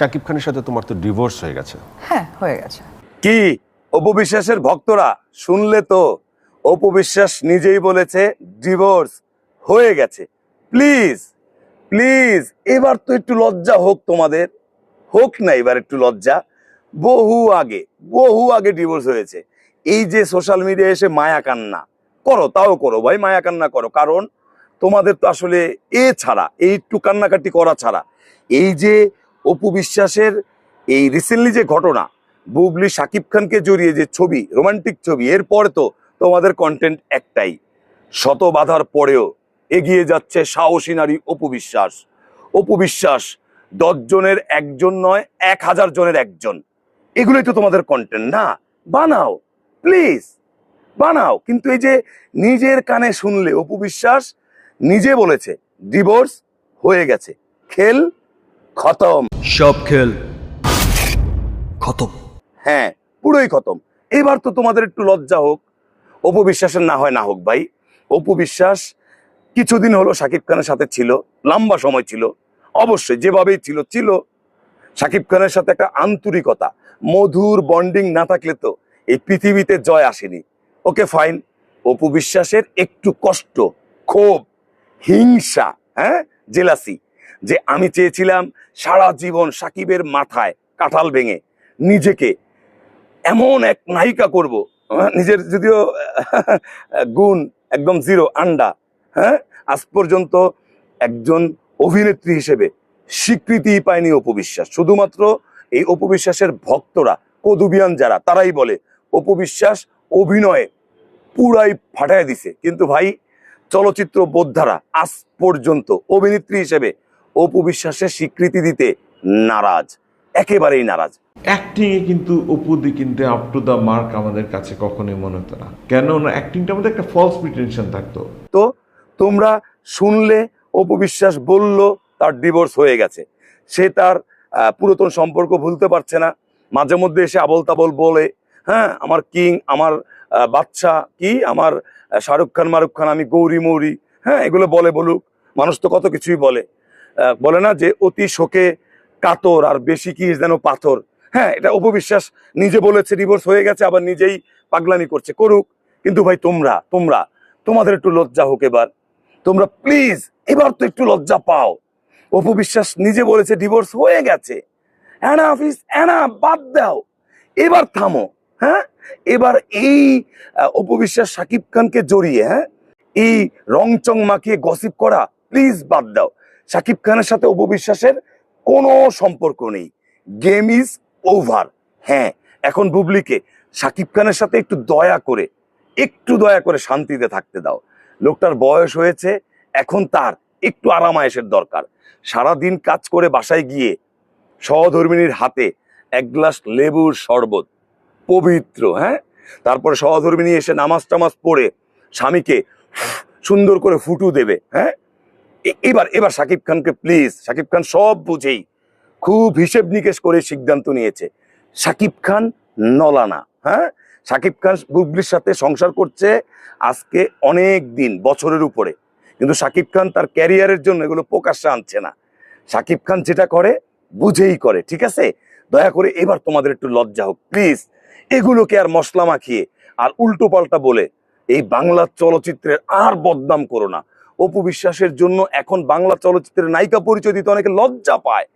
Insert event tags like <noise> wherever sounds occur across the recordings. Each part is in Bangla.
শাকিব খানের সাথে তোমার তো ডিভোর্স হয়ে গেছে। হ্যাঁ হয়ে গেছে। কি? অপবিশ্বাসের ভক্তরা? শুনলে তো। অপবিশ্বাস নিজেই বলেছে ডিভোর্স হয়ে গেছে। প্লিজ প্লিজ এবার তো একটু লজ্জা হোক তোমাদের। হোক না এবার একটু লজ্জা। বহু আগে বহু আগে ডিভোর্স হয়েছে। এই যে সোশ্যাল মিডিয়া এসে মায়া কান্না করো তাও করো ভাই মায়া কান্না করো। কারণ তোমাদের তো আসলে এ ছাড়া এই একটু কান্নাকাটি করা ছাড়া। এই যে অপু বিশ্বাসের এই রিসেন্টলি যে ঘটনা, বুবলি শাকিব খানকে জড়িয়ে যে ছবি রোমান্টিক ছবি, এরপর তো তোমাদের কন্টেন্ট একটাই। শত বাধার পরেও এগিয়ে যাচ্ছে সাহসী নারী অপু বিশ্বাস। অপু বিশ্বাস দশ জনের একজন নয়, এক হাজার জনের একজন। এগুলোই তো তোমাদের কন্টেন্ট না? বানাও প্লিজ বানাও। কিন্তু এই যে নিজের কানে শুনলে অপু বিশ্বাস নিজে বলেছে ডিভোর্স হয়ে গেছে। খেল খতম। সব খেল খতম। হ্যাঁ পুরোই খতম। এবার তো তোমাদের একটু লজ্জা হোক। অপু বিশ্বাসের না হয় না হোক ভাই। অপু বিশ্বাস কিছুদিন হলো শাকিব খানের সাথে ছিল লম্বা সময় ছিল। অবশ্যই যেভাবেই ছিল ছিল। শাকিব খানের সাথে একটা আন্তরিকতা মধুর বন্ডিং না থাকলে তো এই পৃথিবীতে জয় আসেনি। ওকে ফাইন অপু বিশ্বাসের একটু কষ্ট ক্ষোভ হিংসা হ্যাঁ? জেলাসি যে আমি চেয়েছিলাম সারা জীবন সাকিবের মাথায় কাঁঠাল ভেঙে নিজেকে এমন এক নায়িকা করব নিজের যদিও, <laughs> গুণ একদম জিরো আন্ডা হ্যাঁ আজ পর্যন্ত একজন অভিনেত্রী হিসেবে স্বীকৃতি পায়নি অপবিশ্বাস শুধুমাত্র এই অপবিশ্বাসের ভক্তরা, কদুবিয়ান যারা, তারাই বলে অপবিশ্বাস অভিনয়ে পুরাই ফাটায় দিছে। কিন্তু ভাই, চলচ্চিত্র বোদ্ধারা আজ পর্যন্ত অভিনেত্রী হিসেবে অপু বিশ্বাসের স্বীকৃতি দিতে নারাজ একেবারেই নারাজ। অ্যাক্টিং এ কিন্তু অপুদি কিন্তু আপ টু দ্য মার্ক আমাদের কাছে কখনোই মনে হতো না। কেন না অ্যাক্টিংটার মধ্যে একটা ফলস প্রিটেনশন থাকতো। তো তোমরা শুনলে অপু বিশ্বাস বলল তার ডিভোর্স হয়ে গেছে। সে তার পুরাতন সম্পর্ক ভুলতে পারছে না। মাঝে মধ্যে এসে আবল তাবল বলে হ্যাঁ আমার কিং আমার বাচ্চা কি? আমার শাহরুখ খান মারুখ খান আমি গৌরী মৌরি। হ্যাঁ এগুলো বলে বলুক। মানুষ তো কত কিছুই বলে। বলে না যে অতি শোকে কাতর আর বেশি কি যেন পাথর। হ্যাঁ এটা অপবিশ্বাস নিজে বলেছে ডিভোর্স হয়ে গেছে, আবার নিজেই পাগলামি করছে। করুক, কিন্তু ভাই তোমরা তোমরা, তোমাদের একটু লজ্জা হোক এবার। তোমরা প্লিজ এবার তো একটু লজ্জা পাও। অপবিশ্বাস নিজে বলেছে ডিভোর্স হয়ে গেছে। অ্যানা অফিস অ্যানা বাদ দাও। এবার থামো হ্যাঁ? এবার এই অপবিশ্বাস অপু সাকিব খানকে জড়িয়ে হ্যাঁ? এই রংচং মাখিয়ে গসিপ করা প্লিজ বাদ দাও। সাকিব খানের সাথে অপু বিশ্বাসের কোনো সম্পর্ক নেই। গেম ইজ ওভার হ্যাঁ এখন বুবলিকে সাকিব খানের সাথে একটু দয়া করে, একটু দয়া করে শান্তিতে থাকতে দাও। লোকটার বয়স হয়েছে, এখন তার একটু আরামায়েশের দরকার। সারা দিন কাজ করে বাসায় গিয়ে সহধর্মিনীর হাতে এক গ্লাস লেবুর শরবত, পবিত্র হ্যাঁ? তারপরে সহধর্মিনী এসে নামাজ টামাজ পড়ে স্বামীকে সুন্দর করে ফুটু দেবে হ্যাঁ? এবার এবার সাকিব খানকে প্লিজ সাকিব খান সব বুঝেই খুব হিসেব নিকেশ করে সিদ্ধান্ত নিয়েছে। সাকিব খান নলানা হ্যাঁ? সাকিব খান বুবলির সাথে সংসার করছে আজকে অনেক দিন, বছরের উপরে। কিন্তু সাকিব খান তার ক্যারিয়ারের জন্য এগুলো প্রকাশ্যে আনছে না। সাকিব খান যেটা করে, বুঝেই করে, ঠিক আছে? দয়া করে এবার তোমাদের একটু লজ্জা হোক প্লিজ এগুলোকে আর মশলা মাখিয়ে, আর উল্টো পাল্টা বলে, এই বাংলা চলচ্চিত্রের আর বদনাম করো না। অপু বিশ্বাসের জন্য এখন বাংলা চলচ্চিত্রের নায়িকা পরিচয় দিতে অনেকে লজ্জা পায়।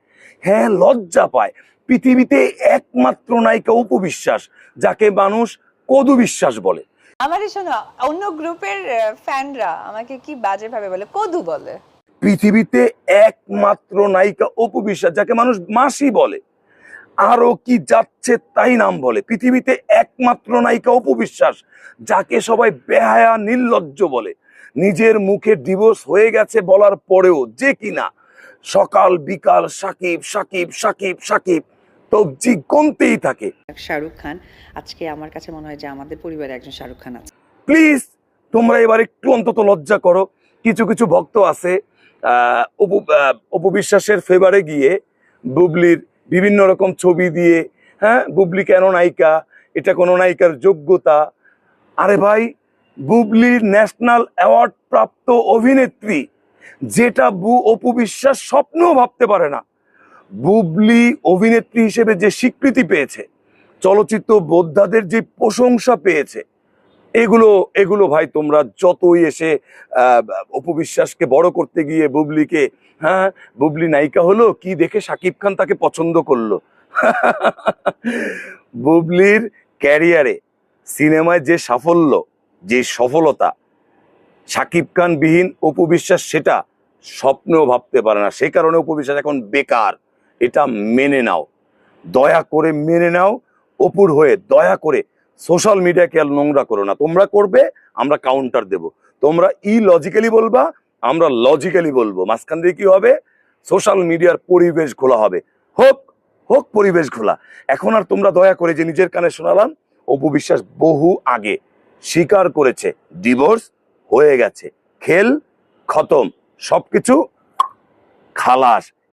হ্যাঁ লজ্জা পায়। পৃথিবীতে একমাত্র নায়িকা অপু বিশ্বাস যাকে মানুষ কদু বিশ্বাস বলে। আমার শোনো অন্য গ্রুপের ফ্যানরা আমাকে কি বাজে ভাবে বলে? কদু বলে। পৃথিবীতে একমাত্র নায়িকা অপু বিশ্বাস যাকে মানুষ মাসি বলে। আরও কি যাচ্ছে তাই নাম বলে। পৃথিবীতে একমাত্র নায়িকা অপু বিশ্বাস যাকে সবাই বেহায়া নির্লজ্জ বলে। নিজের মুখে ডিভোর্স হয়ে গেছে বলার পরেও যে কিনা সকাল বিকাল সাকিব সাকিব সাকিব সাকিব তবজি কমতেই থাকে। শাহরুখ খান আজকে আমার কাছে মনে হয় যে আমাদের পরিবারে একজন শাহরুখ খান আছে। প্লিজ তোমরা এবার একটু অন্তত লজ্জা করো। কিছু কিছু ভক্ত আছে আহ, অপু আহ, অপু ফেভারে গিয়ে বুবলির বিভিন্ন রকম ছবি দিয়ে হ্যাঁ বুবলি কেন নায়িকা? এটা কোনো নায়িকার যোগ্যতা? আরে ভাই বুবলির ন্যাশনাল অ্যাওয়ার্ড প্রাপ্ত অভিনেত্রী যেটা বু অপু বিশ্বাস স্বপ্নও ভাবতে পারে না। বুবলি অভিনেত্রী হিসেবে যে স্বীকৃতি পেয়েছে চলচ্চিত্র বোদ্ধাদের যে প্রশংসা পেয়েছে এগুলো এগুলো ভাই তোমরা যতই এসে আহ, অপবিশ্বাসকে বড় করতে গিয়ে বুবলিকে হ্যাঁ বুবলি নায়িকা হলো কি দেখে সাকিব খান তাকে পছন্দ করল? <laughs> বুবলির ক্যারিয়ারে সিনেমায় যে সাফল্য যে সফলতা সাকিব খান বিহীন অপবিশ্বাস সেটা স্বপ্নেও ভাবতে পারে না। সে কারণে অপবিশ্বাস এখন বেকার। এটা মেনে নাও। দয়া করে মেনে নাও অপুর হয়ে। দয়া করে সোশ্যাল মিডিয়াকে আর নোংরা করো না। তোমরা করবে, আমরা কাউন্টার দেব। তোমরা ই লজিক্যালি বলবা, আমরা লজিক্যালি বলব। মাঝখান দিয়ে কি হবে? সোশ্যাল মিডিয়ার পরিবেশ খোলা হবে। হোক হোক পরিবেশ খোলা। এখন আর তোমরা দয়া করে যে নিজের কানে শোনালাম অপবিশ্বাস বহু আগে। স্বীকার করেছে ডিভোর্স হয়ে গেছে খেল খতম সবকিছু খালাস।